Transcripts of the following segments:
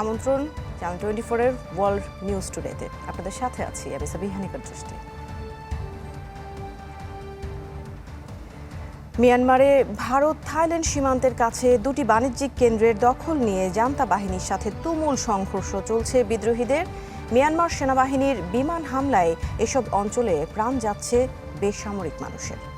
আমন্ত্রণ channel twenty ফোরের world news টুডেতে আপনাদের সাথে আছি আমি সাবিহানিকার দৃষ্টি। মিয়ানমারে ভারত থাইল্যান্ড সীমান্তের কাছে দুটি বাণিজ্যিক কেন্দ্রের দখল নিয়ে জান্তা বাহিনীর সাথে তুমুল সংঘর্ষ চলছে বিদ্রোহীদের। মিয়ানমার সেনাবাহিনীর বিমান হামলায় এসব অঞ্চলে প্রাণ যাচ্ছে বেসামরিক মানুষের।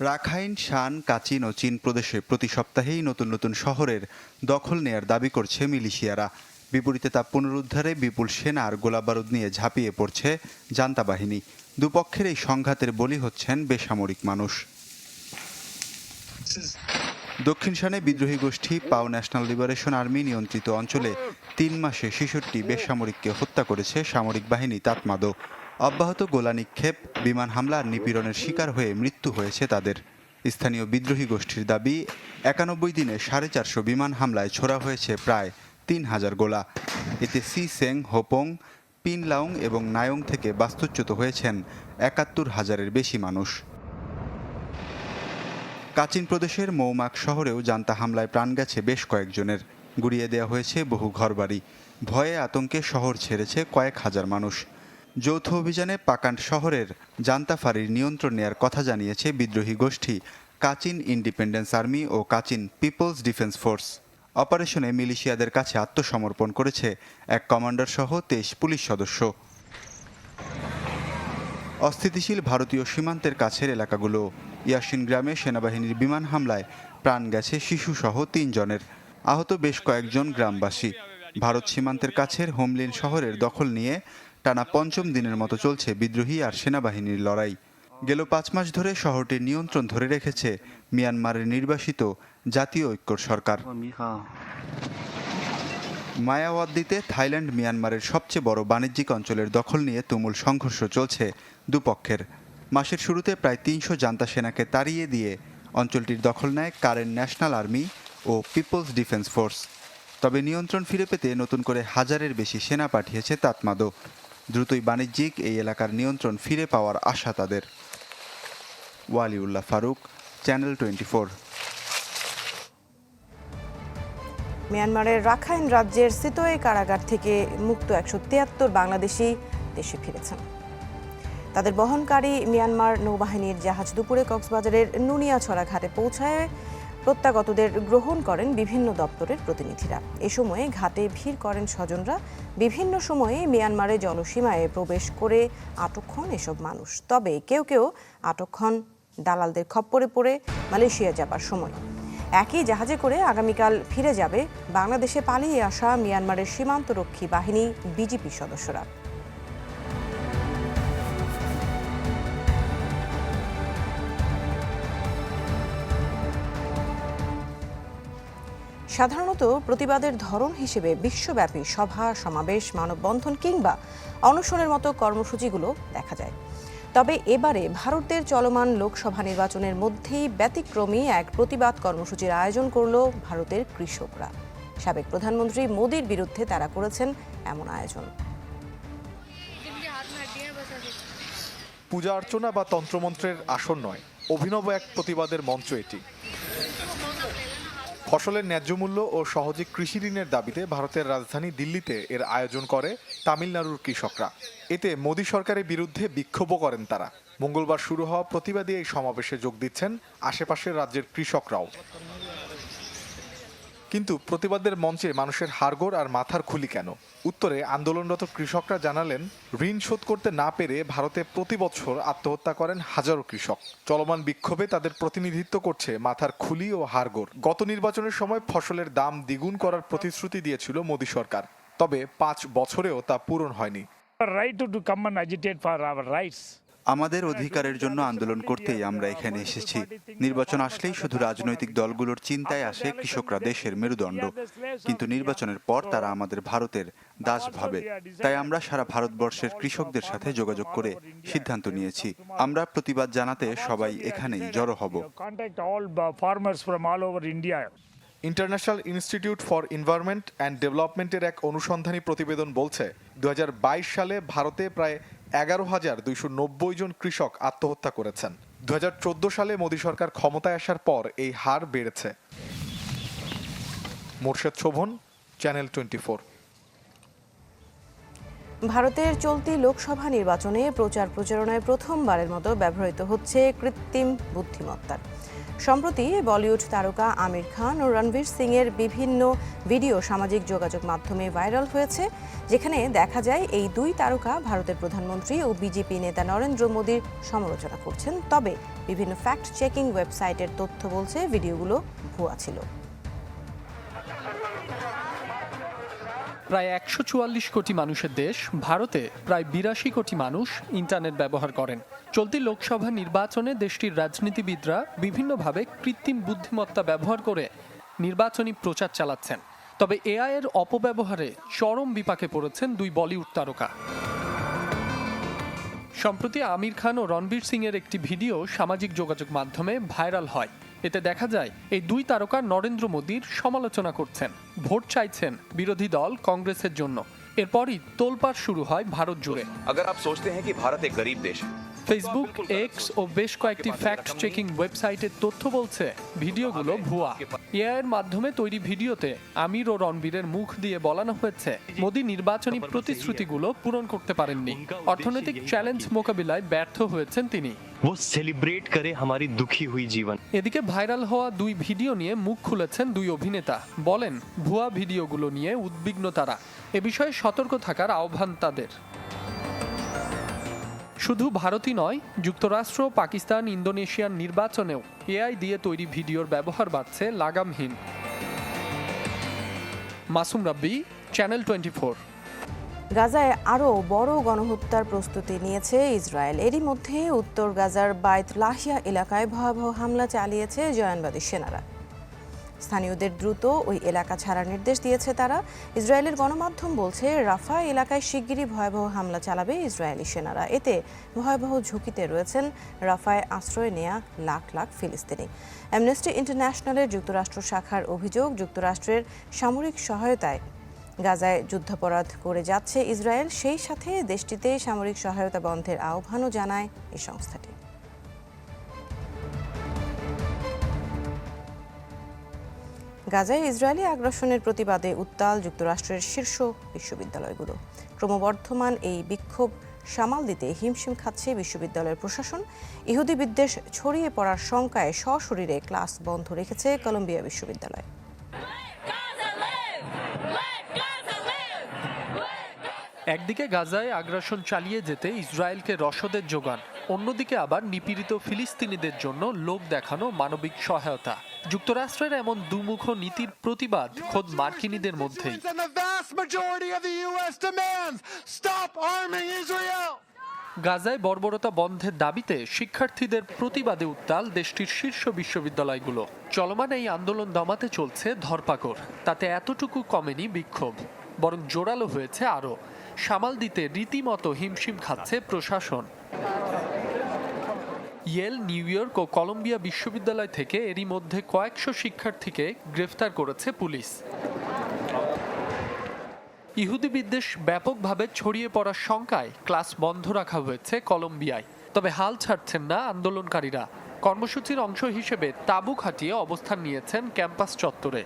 রাখাইন, শান, কাচিন ও চীন প্রদেশে প্রতি সপ্তাহেই নতুন নতুন শহরের দখল নেয়ার দাবি করছে মিলিশিয়ারা। বিপরীতে তা পুনরুদ্ধারে বিপুল সেনা আর গোলাবারুদ নিয়ে ঝাঁপিয়ে পড়ছে জান্তা বাহিনী দুপক্ষের এই সংঘাতের বলি হচ্ছেন বেসামরিক মানুষ। দক্ষিণ সানে বিদ্রোহী গোষ্ঠী পাও ন্যাশনাল লিবারেশন আর্মি নিয়ন্ত্রিত অঞ্চলে তিন মাসে শিশুটি বেসামরিককে হত্যা করেছে সামরিক বাহিনী তাতমাদো। অব্যাহত গোলা নিক্ষেপ বিমান হামলা আর নিপীড়নের শিকার হয়ে মৃত্যু হয়েছে তাদের। স্থানীয় বিদ্রোহী গোষ্ঠীর দাবি, একানব্বই দিনে সাড়ে চারশো বিমান হামলায় ছোড়া হয়েছে প্রায় তিন হাজার গোলা। এতে সি সেং হোপং পিনলাউং এবং নায়ং থেকে বাস্তুচ্যুত হয়েছেন একাত্তর হাজারের বেশি মানুষ। কাচিন প্রদেশের মৌমাক শহরেও জান্তা হামলায় প্রাণ গেছে বেশ কয়েকজনের। গুড়িয়ে দেওয়া হয়েছে বহু ঘরবাড়ি। ভয়ে আতঙ্কে শহর ছেড়েছে কয়েক হাজার মানুষ। যৌথ অভিযানে পাকান্ড শহরের জান্তা ফাঁড়ির নিয়ন্ত্রণ নেয়ার কথা জানিয়েছে বিদ্রোহী গোষ্ঠী, কাচিন ইন্ডিপেন্ডেন্স আর্মি ও কাচিন পিপলস ডিফেন্স ফোর্স। অপারেশনে মিলিশিয়াদের কাছে আত্মসমর্পণ করেছে এক কমান্ডার সহ তেইশ পুলিশ সদস্য। অস্থিতিশীল ভারতীয় সীমান্তের কাছের এলাকাগুলো, ইয়াসিন গ্রামে সেনাবাহিনীর বিমান হামলায় প্রাণ গেছে শিশুসহ তিনজনের আহত বেশ কয়েকজন গ্রামবাসী। ভারত সীমান্তের কাছের হোমলিন শহরের দখল নিয়ে টানা পঞ্চম দিনের মতো চলছে বিদ্রোহী আর সেনাবাহিনীর লড়াই। গেল পাঁচ মাস ধরে শহরটির নিয়ন্ত্রণ ধরে রেখেছে মিয়ানমারের নির্বাসিত জাতীয় ঐক্যর সরকার। মায়াওয়াদ্দিতে থাইল্যান্ড মিয়ানমারের সবচেয়ে বড় বাণিজ্যিক অঞ্চলের দখল নিয়ে তুমুল সংঘর্ষ চলছে দুপক্ষের। মাসের শুরুতে প্রায় তিনশো জান্তা সেনাকে তাড়িয়ে দিয়ে অঞ্চলটির দখল নেয় কারেন ন্যাশনাল আর্মি ও পিপলস ডিফেন্স ফোর্স। তবে নিয়ন্ত্রণ ফিরে পেতে নতুন করে হাজারের বেশি সেনা পাঠিয়েছে তাতমাদো। দ্রুতই বাণিজ্যিক এই এলাকার নিয়ন্ত্রণ ফিরে পাওয়ার আশা তাদের। Waliullah Faruk, channel twenty four মিয়ানমারের রাখাইন রাজ্যের সিতোয়ে কারাগার থেকে মুক্ত একশো তিয়াত্তর বাংলাদেশি দেশে ফিরেছেন। তাদের বহনকারী মিয়ানমার নৌবাহিনীর জাহাজ দুপুরে কক্সবাজারের নুনিয়াছড়া ঘাটে পৌঁছায় প্রত্যাগতদের গ্রহণ করেন বিভিন্ন দপ্তরের প্রতিনিধিরা। এ সময়ে ঘাটে ভিড় করেন স্বজনরা। বিভিন্ন সময়ে মিয়ানমারে জলসীমায় প্রবেশ করে আটক হন এসব মানুষ। তবে কেউ কেউ আটক হন দালালদের খপ্পরে পড়ে মালয়েশিয়া যাবার সময়। একই জাহাজে করে আগামীকাল ফিরে যাবে বাংলাদেশে পালিয়ে আসা মিয়ানমারের সীমান্তরক্ষী বাহিনী বিজিপি সদস্যরা। সাধারণত প্রতিবাদের ধরন হিসেবে বিশ্বব্যাপী সভা, সমাবেশ, মানববন্ধন কিংবা অনশনের মতো কর্মসূচিগুলো দেখা যায়। তবে এবারে ভারতের চলমান লোকসভা নির্বাচনের মধ্যেই ব্যতিক্রমী এক প্রতিবাদ কর্মসূচির আয়োজন করল ভারতের কৃষকরা। সাবেক প্রধানমন্ত্রী মোদীর বিরুদ্ধে তারা করেছেন এমন আয়োজন। পূজা অর্চনা বা তন্ত্রমন্ত্রের আসন নয়, অভিনব এক প্রতিবাদের মঞ্চ এটি। ফসলের ন্যায্য মূল্য ও সহজে কৃষি ঋণের দাবিতে ভারতের রাজধানী দিল্লিতে এর আয়োজন করে তামিলনাড়ুর কৃষকরা। এতে মোদী সরকারের বিরুদ্ধে বিক্ষোভও করেন তারা। মঙ্গলবার শুরু হওয়া প্রতিবাদী এই সমাবেশে যোগ দিচ্ছেন আশেপাশের রাজ্যের কৃষকরাও। কিন্তু প্রতিবাদের মঞ্চে মানুষের হাড়গোড় আর মাথার খুলি কেন? উত্তরে আন্দোলনরত কৃষকরা জানালেন, ঋণ শোধ করতে না পেরে ভারতে প্রতি বছর আত্মহত্যা করেন হাজারো কৃষক। চলমান বিক্ষোভে তাদের প্রতিনিধিত্ব করছে মাথার খুলি ও হাড়গোড়। গত নির্বাচনের সময় ফসলের দাম দ্বিগুণ করার প্রতিশ্রুতি দিয়েছিল মোদী সরকার। তবে পাঁচ বছরেও তা পূরণ হয়নি. আমাদের অধিকারের জন্য আন্দোলন করতেই আমরা এখানে এসেছি। নির্বাচন আসলেই শুধু রাজনৈতিক দলগুলোর চিন্তায় আসে কৃষকরা দেশের মেরুদণ্ড। কিন্তু নির্বাচনের পর তারা আমাদের ভারতের দাস ভাবে। তাই আমরা সারা ভারতবর্ষের কৃষকদের সাথে যোগাযোগ করে সিদ্ধান্ত নিয়েছি। আমরা প্রতিবাদ জানাতে সবাই এখানেই জড়ো হব. International institute for environment and ডেভেলপমেন্টের এক অনুসন্ধানী প্রতিবেদন বলছে দু হাজার বাইশ সালে ভারতে প্রায় এগারো হাজার দুইশো নব্বই জন কৃষক আত্মহত্যা করেছেন। দু সালে মোদী সরকার ক্ষমতায় আসার পর এই হার বেড়েছে। মোর্শেদ শোভন, চ্যানেল টোয়েন্টি ভারতের চলতি লোকসভা নির্বাচনে প্রচার প্রচারণায় প্রথমবারের মতো ব্যবহৃত হচ্ছে কৃত্রিম বুদ্ধিমত্তার সম্প্রতি বলিউড তারকা আমির খান ও রণবীর সিংয়ের বিভিন্ন ভিডিও সামাজিক যোগাযোগ মাধ্যমে ভাইরাল হয়েছে, যেখানে দেখা যায় এই দুই তারকা ভারতের প্রধানমন্ত্রী ও বিজেপি নেতা নরেন্দ্র মোদীর সমালোচনা করছেন। তবে বিভিন্ন ফ্যাক্ট চেকিং ওয়েবসাইটের তথ্য বলছে, ভিডিওগুলো ভুয়া ছিল। প্রায় একশো চুয়াল্লিশ কোটি মানুষের দেশ ভারতে প্রায় বিরাশি কোটি মানুষ ইন্টারনেট ব্যবহার করেন। চলতি লোকসভা নির্বাচনে দেশটির রাজনীতিবিদরা বিভিন্নভাবে কৃত্রিম বুদ্ধিমত্তা ব্যবহার করে নির্বাচনী প্রচার চালাচ্ছেন। তবে এআই এর অপব্যবহারে চরম বিপাকে পড়েছেন দুই বলিউড তারকা। সম্প্রতি আমির খান ও রণবীর সিং এর একটি ভিডিও সামাজিক যোগাযোগ মাধ্যমে ভাইরাল হয়। এতে দেখা যায় এই দুই তারকা নরেন্দ্র মোদীর সমালোচনা করছেন ভোট চাইছেন বিরোধী দল কংগ্রেসের জন্য এরপরই তোলপাড় শুরু হয় ভারত জুড়ে अगर आप सोचते हैं कि भारत एक गरीब देश है ফেসবুক এক্স ও বেশ কয়েকটি ফ্যাক্ট চেকিং ওয়েবসাইটের তথ্য বলছে ভিডিওগুলো ভুয়া এআই এর মাধ্যমে তৈরি ভিডিওতে আমির ও রণবীরের মুখ দিয়ে বলানো হয়েছে মোদী নির্বাচনী প্রতিশ্রুতিগুলো পূরণ করতে পারেননি অর্থনৈতিক চ্যালেঞ্জ মোকাবিলায় ব্যর্থ হয়েছেন তিনি वो सेलिब्रेट करे हमारी दुखी हुई जीवन এদিকে ভাইরাল হওয়া দুই ভিডিও নিয়ে মুখ খুলেছেন দুই অভিনেতা বলেন ভুয়া ভিডিওগুলো নিয়ে উদ্বিগ্ন তারা এ বিষয়ে সতর্ক থাকার আহ্বান তাদের শুধু ভারতই নয়, যুক্তরাষ্ট্র, পাকিস্তান, ইন্দোনেশিয়ার নির্বাচনেও এআই দিয়ে তৈরি ভিডিওর ব্যবহার বাড়ছে লাগামহীন। মাসুম রাব্বি চ্যানেল টোয়েন্টি গাজায় আরও বড় গণহত্যার প্রস্তুতি নিয়েছে ইসরায়েল। এরই মধ্যে উত্তর গাজার বাইত লাহিয়া এলাকায় ভয়াবহ হামলা চালিয়েছে জয়ানবাদী সেনারা। স্থানীয়দের দ্রুত ওই এলাকা ছাড়ার নির্দেশ দিয়েছে তারা। ইসরায়েলের গণমাধ্যম বলছে, রাফা এলাকায় শিগগিরই ভয়াবহ হামলা চালাবে ইসরায়েলি সেনারা। এতে ভয়াবহ ঝুঁকিতে রয়েছেন রাফায় আশ্রয় নেয়া লাখ লাখ ফিলিস্তিনি। অ্যামনেস্টি ইন্টারন্যাশনালের যুক্তরাষ্ট্র শাখার অভিযোগ, যুক্তরাষ্ট্রের সামরিক সহায়তায় গাজায় যুদ্ধাপরাধ করে যাচ্ছে ইসরায়েল। সেই সাথে দেশটিতে সামরিক সহায়তা বন্ধের আহ্বানও জানায় এই সংস্থাটি। গাজায় ইসরায়েলি আগ্রাসনের প্রতিবাদে উত্তাল যুক্তরাষ্ট্রের শীর্ষ বিশ্ববিদ্যালয়গুলো। ক্রমবর্ধমান এই বিক্ষোভ সামাল দিতে হিমশিম খাচ্ছে বিশ্ববিদ্যালয়ের প্রশাসন। ইহুদি বিদ্বেষ ছড়িয়ে পড়ার শঙ্কায় সশরীরে ক্লাস বন্ধ রেখেছে কলম্বিয়া বিশ্ববিদ্যালয়! একদিকে গাজায় আগ্রাসন চালিয়ে যেতে ইসরায়েলকে রসদের যোগান। অন্যদিকে আবার নিপীড়িত ফিলিস্তিনিদের জন্য লোক দেখানো মানবিক সহায়তা। যুক্তরাষ্ট্রের এমন দুমুখ নীতির প্রতিবাদ খোদ মার্কিনীদের মধ্যেই। Israel. গাজায় বর্বরতা বন্ধের দাবিতে শিক্ষার্থীদের প্রতিবাদে উত্তাল দেশটির শীর্ষ বিশ্ববিদ্যালয়গুলো। চলমান এই আন্দোলন দমাতে চলছে ধরপাকড়। তাতে এতটুকু কমেনি বিক্ষোভ বরং জোরালো হয়েছে আরও। সামাল দিতে রীতিমতো হিমশিম খাচ্ছে প্রশাসন। ইয়েল, নিউ ইয়র্ক ও কলম্বিয়া বিশ্ববিদ্যালয় থেকে এরই মধ্যে কয়েকশো শিক্ষার্থীকে গ্রেফতার করেছে পুলিশ। ইহুদি বিদ্বেষ ব্যাপকভাবে ছড়িয়ে পড়ার শঙ্কায় ক্লাস বন্ধ রাখা হয়েছে কলম্বিয়ায়। তবে হাল ছাড়ছেন না আন্দোলনকারীরা। কর্মসূচির অংশ হিসেবে তাঁবু খাটিয়ে অবস্থান নিয়েছেন ক্যাম্পাস চত্বরে।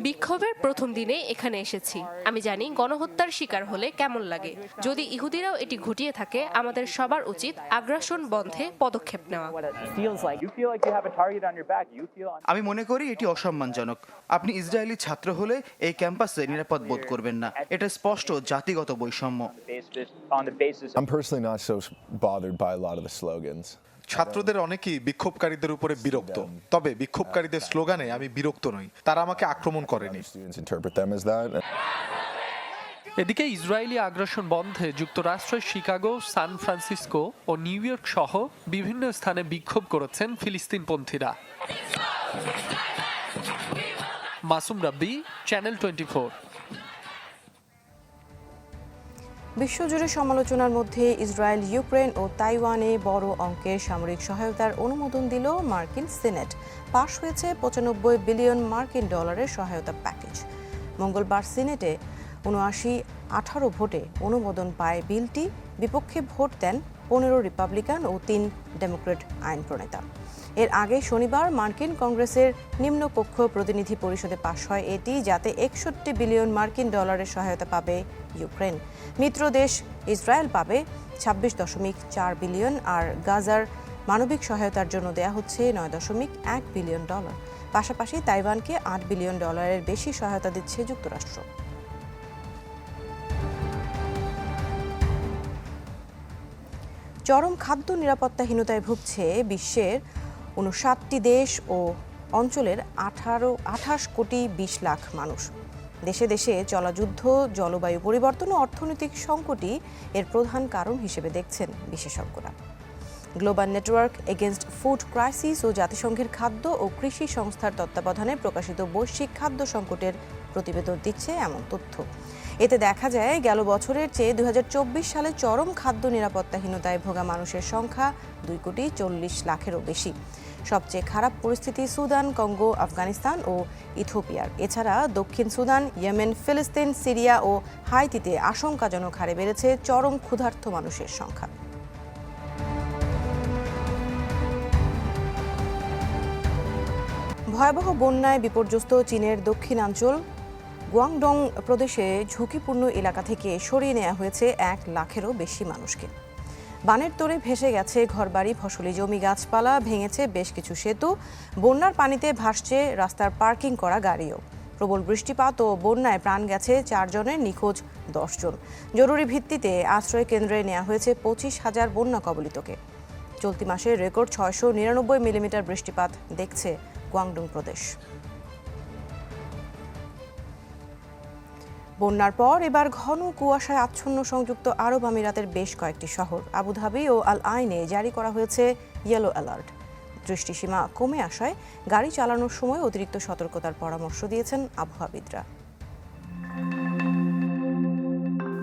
বিক্ষোভের প্রথম দিনে এখানে এসেছি। আমি জানি গণহত্যার শিকার হলে কেমন লাগে। যদি ইহুদিরাও এটি ঘটিয়ে থাকে আমাদের সবার উচিত আগ্রাসন বন্ধে পদক্ষেপ নেওয়া। আমি মনে করি এটি অসম্মানজনক। আপনি ইসরায়েলি ছাত্র হলে এই ক্যাম্পাসে নিরাপদ বোধ করবেন না। এটা স্পষ্ট জাতিগত বৈষম্য। ছাত্রদের অনেকেই বিক্ষোভকারীদের উপরে বিরক্ত। তবে বিক্ষোভকারীদের স্লোগানে আমি বিরক্ত নই। তারা আমাকে আক্রমণ করেনি. এদিকে ইসরায়েলি আগ্রাসন বন্ধে যুক্তরাষ্ট্রের শিকাগো, সান ফ্রান্সিসকো ও নিউ ইয়র্ক সহ বিভিন্ন স্থানে বিক্ষোভ করেছেন ফিলিস্তিনপন্থীরা। মাসুম রাব্বি, চ্যানেল টোয়েন্টি বিশ্বজুড়ে সমালোচনার মধ্যে ইসরায়েল, ইউক্রেন ও তাইওয়ানে বড় অঙ্কের সামরিক সহায়তার অনুমোদন দিল মার্কিন সিনেট। পাশ হয়েছে পঁচানব্বই বিলিয়ন মার্কিন ডলারের সহায়তা প্যাকেজ। মঙ্গলবার সিনেটে উনআশি আঠারো ভোটে অনুমোদন পায় বিলটি। বিপক্ষে ভোট দেন পনেরো রিপাবলিকান ও তিন ডেমোক্রেট আইন প্রণেতা এর আগে শনিবার মার্কিন কংগ্রেসের নিম্নকক্ষ প্রতিনিধি পরিষদে পাশ হয় এটি, যাতে একষট্টি বিলিয়ন মার্কিন ডলারের সহায়তা পাবে ইউক্রেন। মিত্র দেশ ইসরায়েল পাবে ছাব্বিশ দশমিক চার বিলিয়ন, আর গাজার মানবিক সহায়তার জন্য দেয়া হচ্ছে নয় দশমিক এক বিলিয়ন ডলার। পাশাপাশি তাইওয়ানকে আট বিলিয়ন ডলারের বেশি সহায়তা দিচ্ছে যুক্তরাষ্ট্র। চরম খাদ্য নিরাপত্তাহীনতায় ভুগছে বিশ্বের উনষাটটি দেশ ও অঞ্চলের আঠারো, আঠাশ কোটি বিশ লাখ মানুষ। দেশে দেশে চলা যুদ্ধ, জলবায়ু পরিবর্তন ও অর্থনৈতিক সংকটই এর প্রধান কারণ হিসেবে দেখছেন বিশেষজ্ঞরা। Global network against food crisis ও জাতিসংঘের খাদ্য ও কৃষি সংস্থার তত্ত্বাবধানে প্রকাশিত বৈশ্বিক খাদ্য সংকটের প্রতিবেদন দিচ্ছে এমন তথ্য। এতে দেখা যায়, গেল বছরের চেয়ে দুই হাজার চব্বিশ সালে চরম খাদ্য নিরাপত্তাহীনতায় ভোগা মানুষের সংখ্যা দুই কোটি চল্লিশ লাখেরও বেশি। সবচেয়ে খারাপ পরিস্থিতি সুদান, কঙ্গো, আফগানিস্তান ও ইথোপিয়ার এছাড়া দক্ষিণ সুদান, ইয়েমেন, ফিলিস্তিন, সিরিয়া ও হাইতিতে আশঙ্কাজনক হারে বেড়েছে চরম ক্ষুধার্ত মানুষের সংখ্যা। ভয়াবহ বন্যায় বিপর্যস্ত চীনের দক্ষিণাঞ্চল। গুয়াংডং প্রদেশে ঝুঁকিপূর্ণ এলাকা থেকে সরিয়ে নেওয়া হয়েছে এক লাখেরও বেশি মানুষকে। বানের তোরে ভেসে গেছে ঘরবাড়ি, ফসলি জমি, গাছপালা, ভেঙেছে বেশ কিছু সেতু। বন্যার পানিতে ভাসছে রাস্তার পার্কিং করা গাড়িও। প্রবল বৃষ্টিপাত ও বন্যায় প্রাণ গেছে চারজনের, নিখোঁজ দশজন। জরুরি ভিত্তিতে আশ্রয় কেন্দ্রে নেওয়া হয়েছে পঁচিশ হাজার বন্যা কবলিতকে। চলতি মাসে রেকর্ড ছয়শো নিরানব্বই মিলিমিটার বৃষ্টিপাত দেখছে গুয়াংডং প্রদেশ। বন্যার পর এবার ঘন কুয়াশায় আচ্ছন্ন সংযুক্ত আরব আমিরাতের বেশ কয়েকটি শহর। আবুধাবি ও আল আইনে জারি করা হয়েছে ইয়েলো অ্যালার্ট দৃষ্টিসীমা কমে আসায় গাড়ি চালানোর সময় অতিরিক্ত সতর্কতার পরামর্শ দিয়েছেন আবহাওয়াবিদরা।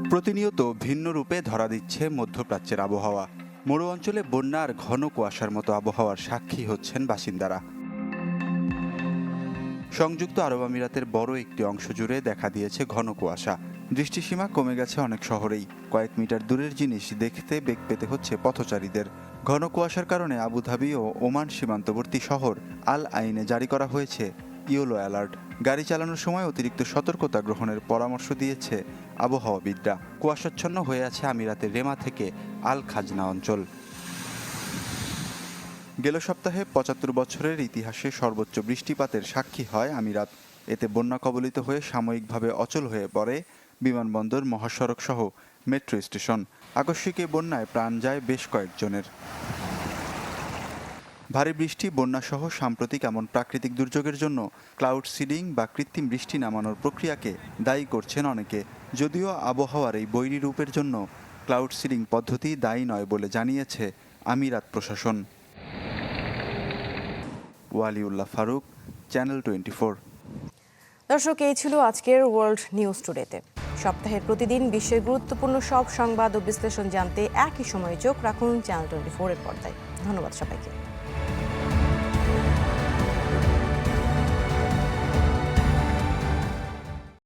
প্রতিনিয়ত ভিন্ন রূপে ধরা দিচ্ছে মধ্যপ্রাচ্যের আবহাওয়া। মরু অঞ্চলে বন্যার ঘন কুয়াশার মতো আবহাওয়ার সাক্ষী হচ্ছেন বাসিন্দারা। সংযুক্ত আরব আমিরাতের বড় একটি অংশ জুড়ে দেখা দিয়েছে ঘন কুয়াশা। দৃষ্টিসীমা কমে গেছে অনেক শহরেই। কয়েক মিটার দূরের জিনিস দেখতে বেগ পেতে হচ্ছে পথচারীদের। ঘন কুয়াশার কারণে আবুধাবি ও ওমান সীমান্তবর্তী শহর আল আইনে জারি করা হয়েছে। Yellow alert. গাড়ি চালানোর সময় অতিরিক্ত সতর্কতা গ্রহণের পরামর্শ দিয়েছে আবহাওয়াবিদরা। কুয়াশাচ্ছন্ন হয়ে আছে আমিরাতের রেমা থেকে আল খাজনা অঞ্চল। গেল সপ্তাহে পঁচাত্তর বছরের ইতিহাসে সর্বোচ্চ বৃষ্টিপাতের সাক্ষী হয় আমিরাত। এতে বন্যা কবলিত হয়ে সাময়িকভাবে অচল হয়ে পড়ে বিমানবন্দর মহাসড়ক সহ মেট্রো স্টেশন। আকস্মিক এই বন্যায় প্রাণ যায় বেশ কয়েকজনের। ভারী বৃষ্টি, বন্যাসহ সাম্প্রতিক এমন প্রাকৃতিক দুর্যোগের জন্য ক্লাউড সিডিং বা কৃত্রিম বৃষ্টি নামানোর প্রক্রিয়াকে দায়ী করছেন অনেকে। যদিও আবহাওয়ার এই বৈরী রূপের জন্য ক্লাউড সিডিং পদ্ধতি দায়ী নয় বলে জানিয়েছে আমিরাত প্রশাসন। Waliullah Faruk channel twenty four দর্শক, এই ছিল আজকের ওয়ার্ল্ড নিউজ টুডেতে সপ্তাহের প্রতিদিন বিশ্বের গুরুত্বপূর্ণ সব সংবাদ ও বিশ্লেষণ জানতে একই সময়ে চোখ রাখুন চ্যানেল টোয়েন্টি ফোরের পর্দায়। ধন্যবাদ সবাইকে।